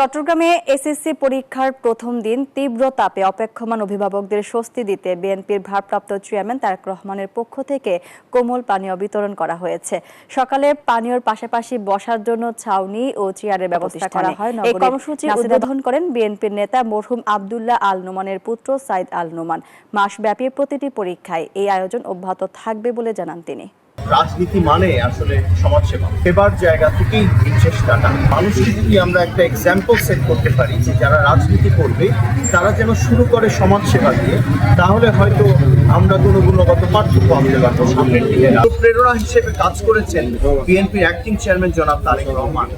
চট্টগ্রামে এসএসসি পরীক্ষার প্রথম দিন তীব্র তাপে অপেক্ষমান অভিভাবকদের স্বস্তি দিতে বিএনপির ভারপ্রাপ্ত চেয়ারম্যান তারেক রহমানের পক্ষ থেকে কোমল পানীয় বিতরণ করা হয়েছে। সকালে পানীয়র পাশাপাশি বসার জন্য ছাউনি ও চেয়ারের ব্যবস্থা করা হয়। এই কর্মসূচি উদ্বোধন করেন বিএনপির নেতা মরহুম আবদুল্লাহ আল নোমানের পুত্র সাইদ আল নোমান। মাসব্যাপী প্রতিটি পরীক্ষায় এই আয়োজন অব্যাহত থাকবে বলে জানান তিনি। রাজনীতি মানে আসলে সমাজসেবা। সেবার জায়গা থেকেই এই চেষ্টাটা। মানুষকে যদি আমরা একটা এক্সাম্পল সেট করতে পারি যে যারা রাজনীতি করবে, তারা যেন শুরু করে সমাজসেবা দিয়ে, তাহলে হয়তো আমরা কোনো গুণগত পার্থক্য আনতে পারব সামনের দিকে। প্রেরণা হিসেবে কাজ করেছেন বিএনপির অ্যাক্টিং চেয়ারম্যান জনাব তারেক রহমান।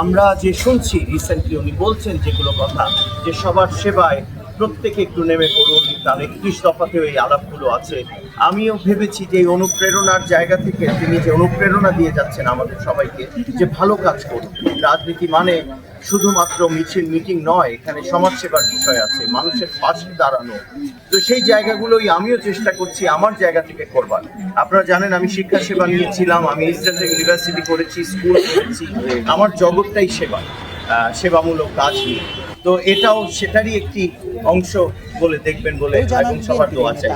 আমরা যে শুনছি রিসেন্টলি উনি বলছেন যেগুলো কথা, যে সবার সেবায় প্রত্যেকে একটু নেমে পড়ুন, তার একত্রিশ দফাতেও এই আলাপগুলো আছে। আমিও ভেবেছি যে এই অনুপ্রেরণার জায়গা থেকে তিনি যে অনুপ্রেরণা দিয়ে যাচ্ছেন আমাদের সবাইকে, যে ভালো কাজ করুন। রাজনীতি মানে শুধুমাত্র মিছিল, মিটিং নয়, এখানে সমাজসেবার বিষয় আছে, মানুষের পাশে দাঁড়ানো। তো সেই জায়গাগুলোই আমিও চেষ্টা করছি আমার জায়গা থেকে করবার। আপনারা জানেন, আমি শিক্ষা সেবা নিয়েছিলাম, আমি ইসরায়েল ইউনিভার্সিটি করেছি, স্কুল করেছি, আমার জগৎটাই সেবা সেবামূলক কাজ নিয়ে। তো এটাও সেটারই একটি অংশ বলে দেখবেন বলে এবং সবার দোয়া চাই।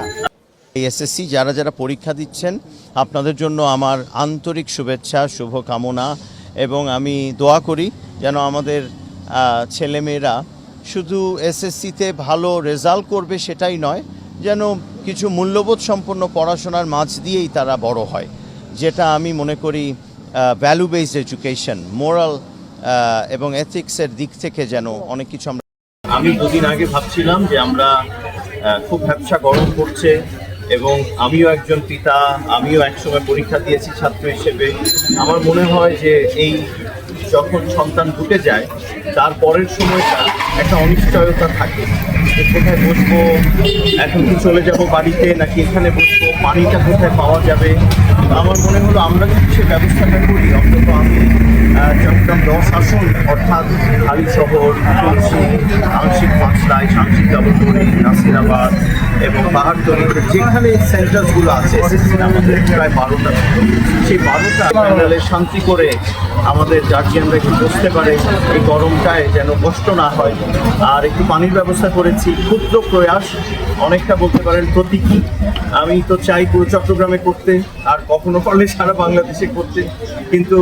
এই এসএসসি যারা যারা পরীক্ষা দিচ্ছেন আপনাদের জন্য আমার আন্তরিক শুভেচ্ছা শুভকামনা এবং আমি দোয়া করি যেন আমাদের ছেলেমেয়েরা শুধু এসএসসিতে ভালো রেজাল্ট করবে সেটাই নয় যেন কিছু মূল্যবোধ সম্পন্ন পড়াশোনার মাঝ দিয়েই তারা বড় হয়। যেটা আমি মনে করি ভ্যালু বেসড এডুকেশন মোরাল এবং এথিক্সের দিক থেকে যেন অনেক কিছু আমরা আমি দুদিন আগে ভাবছিলাম যে আমরা খুব ব্যবসা গরম পড়ছে এবং আমিও একজন পিতা, আমিও একসময় পরীক্ষা দিয়েছি ছাত্র হিসেবে। আমার মনে হয় যে এই যখন সন্তান ঢুকে যায়, তার পরের সময়টা একটা অনিশ্চয়তা থাকে যে কোথায় বসবো, এখন কি চলে যাব বাড়িতে নাকি এখানে বসবো, পানিটা কোথায় পাওয়া যাবে। আমার মনে হলো আমরা যদি সে ব্যবস্থাটা করি, অন্তত আমি চট্টগ্রাম দশ আসন, অর্থাৎ হালি শহর, তুলসী, আংশিক পাঁচলায় সাংশিক ডাবলপুরি নাসিরাবাদ এবং পাহাড়তলি যেখানে সেন্টারসগুলো আছে আমাদের প্রায় বারোটা সেই বারোটা প্যান্ডেলে শান্তি করে আমাদের গার্জিয়ানরা একটু বসতে পারে, এই গরমটায় যেন কষ্ট না হয়। আর একটু পানির ব্যবস্থা করেছি, ক্ষুদ্র প্রয়াস, অনেকটা বলতে পারেন প্রতীকী। আমি তো চাই পুরো চট্টগ্রামে করতে, আর কখনো পারলে সারা বাংলাদেশে করতে। কিন্তু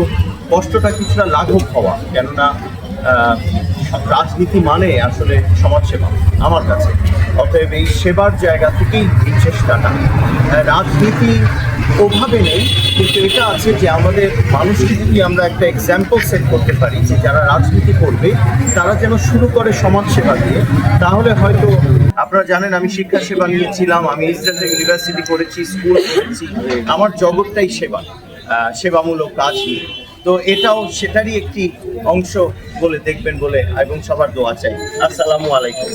কষ্টটা কিছুটা লাঘব হওয়া, কেননা রাজনীতি মানে আসলে সমাজসেবা, আমার কাছে। অতএব এই সেবার জায়গা থেকেই এই চেষ্টাটা। রাজনীতি ওভাবে নেই, কিন্তু এটা আছে যে আমাদের মানুষকে যদি আমরা একটা এক্সাম্পল সেট করতে পারি যে যারা রাজনীতি করবে, তারা যেন শুরু করে সমাজসেবা দিয়ে, তাহলে হয়তো আপনারা জানেন আমি শিক্ষা সেবা নিয়েছিলাম, আমি ইসরায়েল ইউনিভার্সিটি করেছি, স্কুল করেছি, আমার জগৎটাই সেবা সেবামূলক কাজ নিয়ে। তো এটাও সেটারই একটি অংশ বলে দেখবেন বলে এবং সবার দোয়া চাই। আসসালামু আলাইকুম।